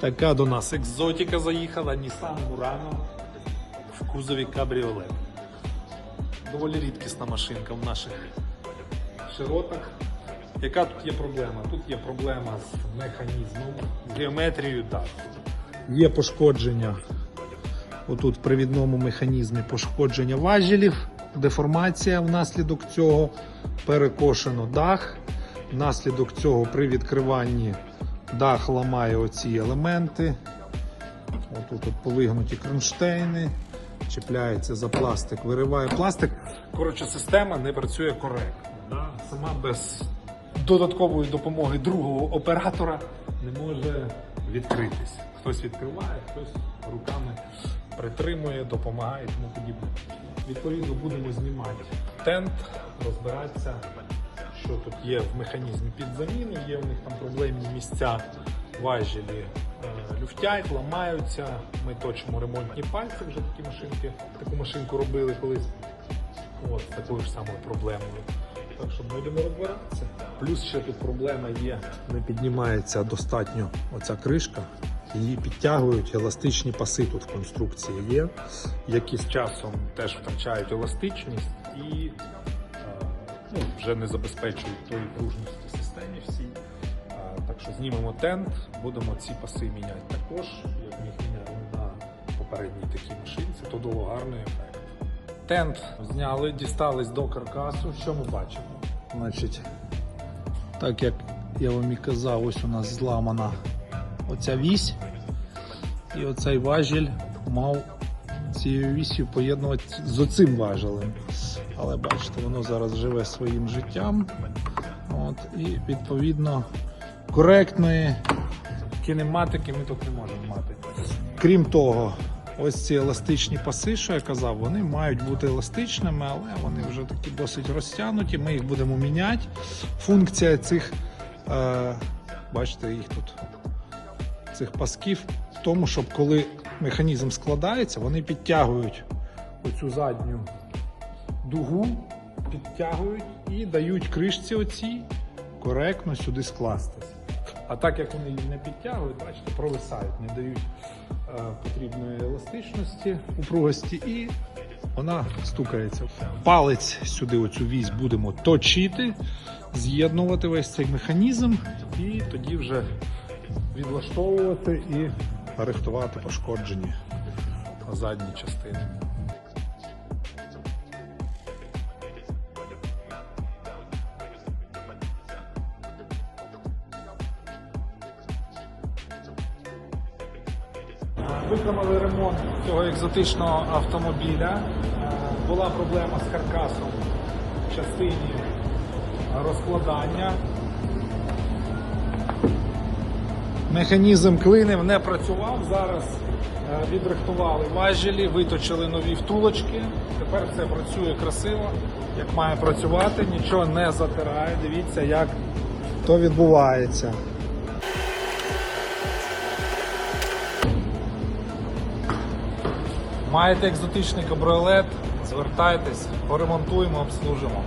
Така до нас екзотика заїхала, Nissan Murano в кузові кабріолет. Доволі рідкісна машинка в наших широтах. Яка тут є проблема? Тут є проблема з механізмом, з геометрією даху. Є пошкодження отут в привідному механізмі пошкодження важелів, деформація внаслідок цього, перекошено дах. Внаслідок цього при відкриванні дах ламає оці елементи. Отут от повигнуті кронштейни, чіпляється за пластик, вириває пластик. Коротше, система не працює коректно. Да? Сама без додаткової допомоги другого оператора не може відкритись. Хтось відкриває, хтось руками притримує, допомагає і тому подібне. Відповідно, будемо знімати тент, розбиратися, що тут є в механізмі під заміну, є в них там проблемні місця, важелі е, люфтять, ламаються. Ми точимо ремонтні пальці, вже такі машинки, таку машинку робили колись. От, з такою ж самою проблемою. Так що будемо розбиратися. Плюс ще тут проблема є, не піднімається достатньо оця кришка. Її підтягують, еластичні паси тут в конструкції є, які з часом теж втрачають еластичність і ну, вже не забезпечують тої пружності системі всій. Так що знімемо тент, будемо ці паси міняти також, як ми їх міняли на попередній такій машинці, то дало гарний ефект. Тент зняли, дістались до каркасу. Що ми бачимо? Значить, так як я вам і казав, ось у нас зламана оця вісь, і оцей важіль мав цією вісю поєднувати з оцим важелем. Але бачите, воно зараз живе своїм життям. От, і відповідно коректної кінематики ми тут не можемо мати. Крім того, ось ці еластичні паси, що я казав, вони мають бути еластичними, але вони вже такі досить розтягнуті. Ми їх будемо міняти. Функція цих, е, бачите, їх тут цих пасків в тому, щоб коли механізм складається, вони підтягують оцю задню дугу, підтягують і дають кришці оцій коректно сюди скластись. А так як вони її не підтягують, бачите, провисають, не дають е, потрібної еластичності, упругості і вона стукається. Палець сюди, оцю вісь будемо точити, з'єднувати весь цей механізм і тоді вже відлаштовувати і рихтувати пошкоджені задні частини. Виконали ремонт цього екзотичного автомобіля. Е, Була проблема з каркасом в частині розкладання. Механізм клинив не працював. Зараз е, відрихтували важелі, виточили нові втулочки. Тепер все працює красиво, як має працювати, нічого не затирає. Дивіться, як то відбувається. Маєте екзотичний кабріолет, звертайтесь, поремонтуємо, обслужимо.